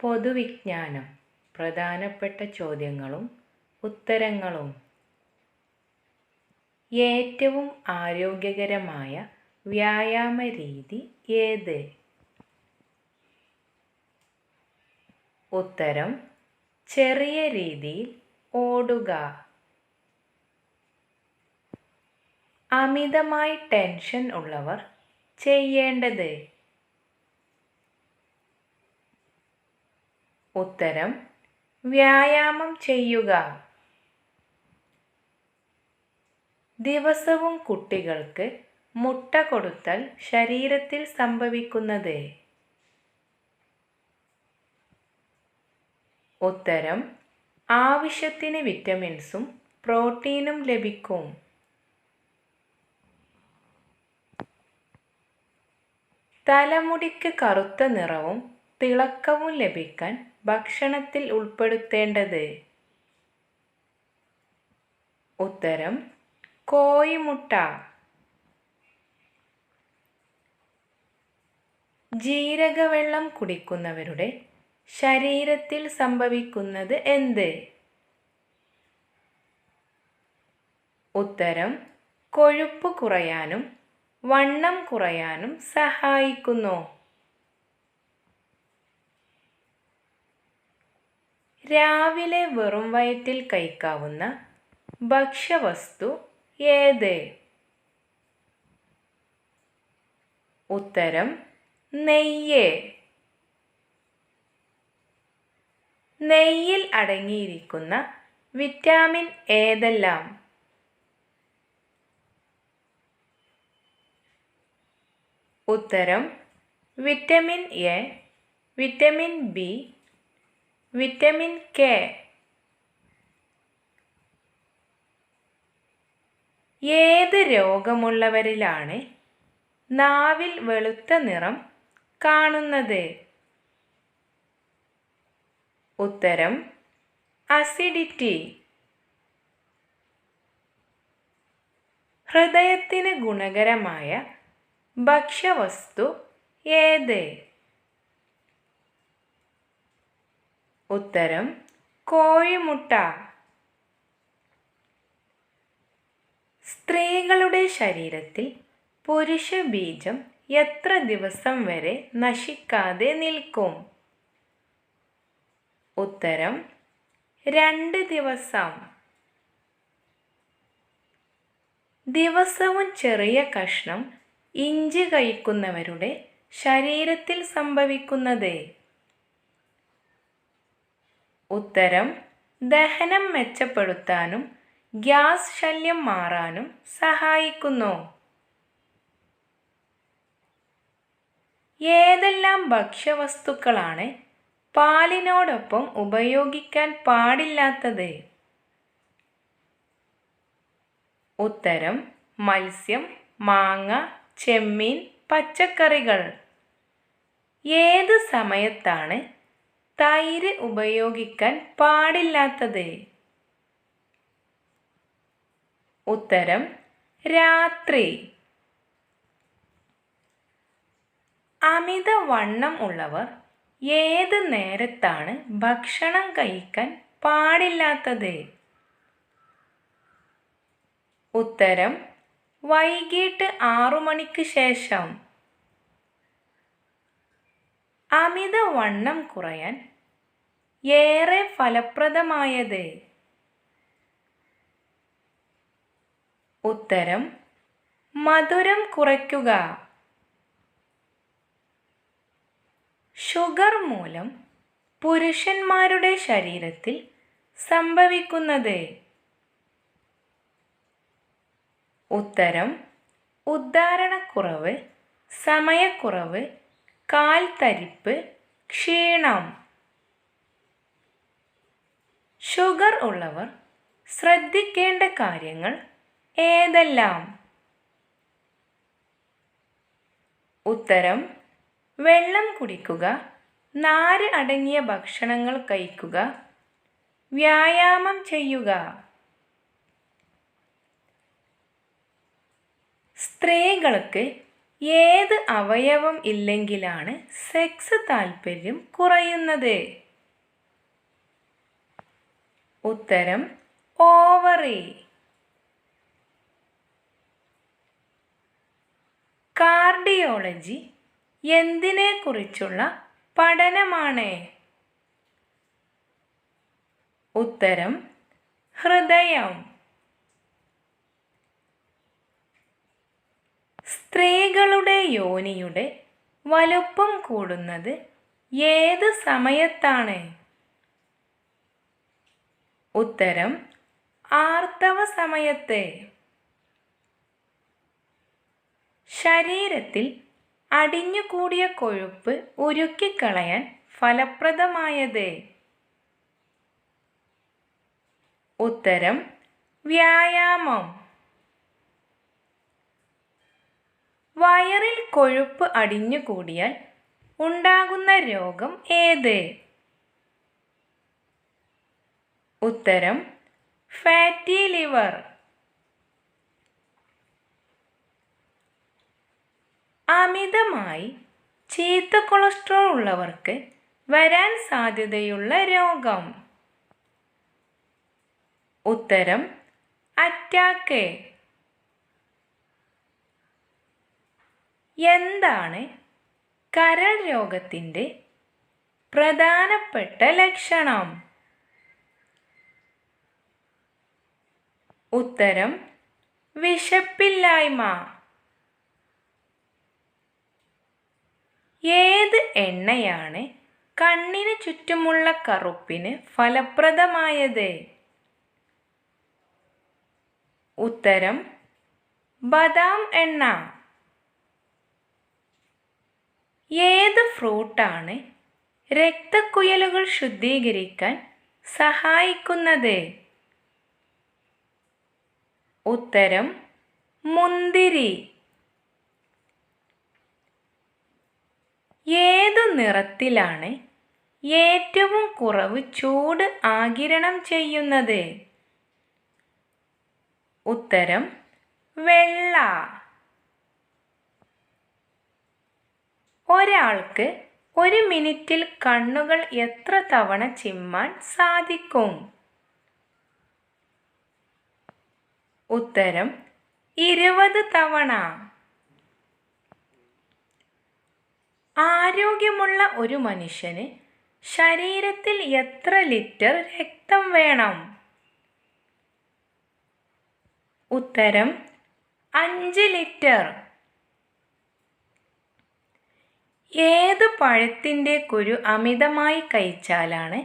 പൊതുവിജ്ഞാനം. പ്രധാനപ്പെട്ട ചോദ്യങ്ങളും ഉത്തരങ്ങളും. ഏറ്റവും ആരോഗ്യകരമായ വ്യായാമ രീതി ഏത്? ഉത്തരം ചെറിയ രീതിയിൽ ഓടുക. അമിതമായി ടെൻഷൻ ഉള്ളവർ ചെയ്യേണ്ടത്? ഉത്തരം വ്യായാമം ചെയ്യുക. ദിവസവും കുട്ടികൾക്ക് മുട്ട കൊടുത്താൽ ശരീരത്തിൽ സംഭവിക്കുന്നത്. ഉത്തരം ആവശ്യത്തിന് വിറ്റമിൻസും പ്രോട്ടീനും ലഭിക്കും. തലമുടിക്ക് കറുത്ത നിറവും തിളക്കവും ലഭിക്കാൻ ഭക്ഷണത്തിൽ ഉൾപ്പെടുത്തേണ്ടത്? ഉത്തരം കോയിമുട്ട ജീരകവെള്ളം കുടിക്കുന്നവരുടെ ശരീരത്തിൽ സംഭവിക്കുന്നത് എന്ത്? ഉത്തരം കൊഴുപ്പ് കുറയാനും വണ്ണം കുറയാനും സഹായിക്കുന്നു. രാവിലെ വെറും വയറ്റിൽ കഴിക്കാവുന്ന ഭക്ഷ്യവസ്തു ഏത്? ഉത്തരം നെയ്യ്. നെയ്യിൽ അടങ്ങിയിരിക്കുന്ന വിറ്റാമിൻ ഏതെല്ലാം? ഉത്തരം vitamin A vitamin B vitamin K. ഏത് രോഗമുള്ളവരിലാണ് നാവിൽ വെളുത്ത നിറം കാണുന്നത്? ഉത്തരം അസിഡിറ്റി. ഹൃദയത്തിന് ഗുണകരമായ ഭക്ഷ്യവസ്തു ഏത്? ഉത്തരം കോഴിമുട്ട. സ്ത്രീകളുടെ ശരീരത്തിൽ പുരുഷ ബീജം എത്ര ദിവസം വരെ നശിക്കാതെ നിൽക്കും? ഉത്തരം രണ്ട് ദിവസം. ദിവസവും ചെറിയ കഷ്ണം ഇഞ്ചി കഴിക്കുന്നവരുടെ ശരീരത്തിൽ സംഭവിക്കുന്നത് ഉത്തരം ദഹനം മെച്ചപ്പെടുത്താനും ഗ്യാസ് ശല്യം മാറാനും സഹായിക്കുന്നു. ഏതെല്ലാം ഭക്ഷ്യവസ്തുക്കളാണ് പാലിനോടൊപ്പം ഉപയോഗിക്കാൻ പാടില്ലാത്തത്? ഉത്തരം മത്സ്യം മാങ്ങ ചെമ്മീൻ പച്ചക്കറികൾ. ഏത് സമയത്താണ് തൈര് ഉപയോഗിക്കാൻ പാടില്ലാത്തത്? ഉത്തരം രാത്രി. അമിത വണ്ണം ഉള്ളവർ ഏത് നേരത്താണ് ഭക്ഷണം കഴിക്കാൻ പാടില്ലാത്തത്? ഉത്തരം വൈകിട്ട് ആറു മണിക്ക് ശേഷം. അമിതവണ്ണം കുറയാൻ ഏറെ ഫലപ്രദമായത്? ഉത്തരം മധുരം കുറയ്ക്കുക. ഷുഗർ മൂലം പുരുഷന്മാരുടെ ശരീരത്തിൽ സംഭവിക്കുന്നത്? ഉത്തരം ഉദ്ധാരണക്കുറവ് സമയക്കുറവ് കാൽ തരിപ്പ് ക്ഷീണം. ഷുഗർ ഉള്ളവർ ശ്രദ്ധിക്കേണ്ട കാര്യങ്ങൾ ഏതെല്ലാം? ഉത്തരം വെള്ളം കുടിക്കുക നാര് അടങ്ങിയ ഭക്ഷണങ്ങൾ കഴിക്കുക വ്യായാമം ചെയ്യുക. സ്ത്രീകൾക്ക് ഏത് അവയവം ഇല്ലെങ്കിലാണ് സെക്സ് താൽപ്പര്യം കുറയുന്നത്? ഉത്തരം ഓവറി കാർഡിയോളജി എന്തിനെക്കുറിച്ചുള്ള പഠനമാണ്? ഉത്തരം ഹൃദയം. സ്ത്രീകളുടെ യോനിയുടെ വലുപ്പം കൂടുന്നത് ഏത് സമയത്താണ്? ഉത്തരം ആർത്തവ സമയത്ത്. ശരീരത്തിൽ അടിഞ്ഞുകൂടിയ കൊഴുപ്പ് ഉരുക്കിക്കളയാൻ ഫലപ്രദമായത്. ഉത്തരം വ്യായാമം. വയറിൽ കൊഴുപ്പ് അടിഞ്ഞുകൂടിയാൽ ഉണ്ടാകുന്ന രോഗം ഏത്? ഉത്തരം ഫാറ്റി ലിവർ. അമിതമായി ചീത്ത കൊളസ്ട്രോൾ ഉള്ളവർക്ക് വരാൻ സാധ്യതയുള്ള രോഗം. ഉത്തരം അറ്റാക്ക്. എന്താണ് കരൾ രോഗത്തിന്റെ പ്രധാനപ്പെട്ട ലക്ഷണം? ഉത്തരം വിശപ്പില്ലായ്മ. ഏത് എണ്ണയാണ് കണ്ണിന് ചുറ്റുമുള്ള കറുപ്പിന് ഫലപ്രദമായത്? ഉത്തരം ബദാം എണ്ണ. ഏത് ഫ്രൂട്ടാണ് രക്തക്കുയലുകൾ ശുദ്ധീകരിക്കാൻ സഹായിക്കുന്നത്? ഉത്തരം മുന്തിരി. ഏതു നിറത്തിലാണ് ഏറ്റവും കുറവ് ചൂട് ആകിരണം ചെയ്യുന്നത്? ഉത്തരം വെള്ള. ഒരാൾക്ക് ഒരു മിനിറ്റിൽ കണ്ണുകൾ എത്ര തവണ ചിമ്മാൻ സാധിക്കും? ഉത്തരം ഇരുപത് തവണ. ആരോഗ്യമുള്ള ഒരു മനുഷ്യന് ശരീരത്തിൽ എത്ര ലിറ്റർ രക്തം വേണം? ഉത്തരം അഞ്ച് ലിറ്റർ. ഏത് പഴത്തിന്റെ കുരു അമിതമായി കഴിച്ചാലാണ്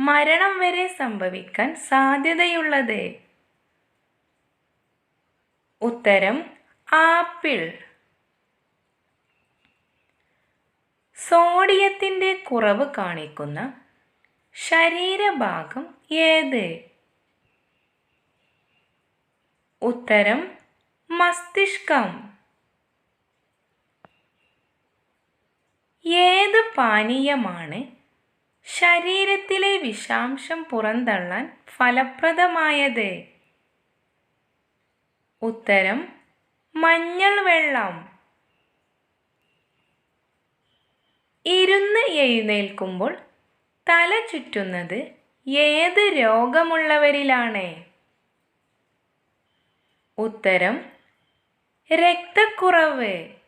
മരണം വരെ സംഭവിക്കാൻ സാധ്യതയുള്ളത്? ഉത്തരം ആപ്പിൾ. സോഡിയത്തിന്റെ കുറവ് കാണിക്കുന്ന ശരീരഭാഗം ഏത്? ഉത്തരം മസ്തിഷ്കം. ഏത് പാനീയമാണ് ശരീരത്തിലെ വിഷാംശം പുറന്തള്ളാൻ ഫലപ്രദമായത്? ഉത്തരം മഞ്ഞൾ വെള്ളം. ഇരുന്ന് എഴുന്നേൽക്കുമ്പോൾ തല ചുറ്റുന്നത് ഏത് രോഗമുള്ളവരിലാണ്? ഉത്തരം രക്തക്കുറവ്.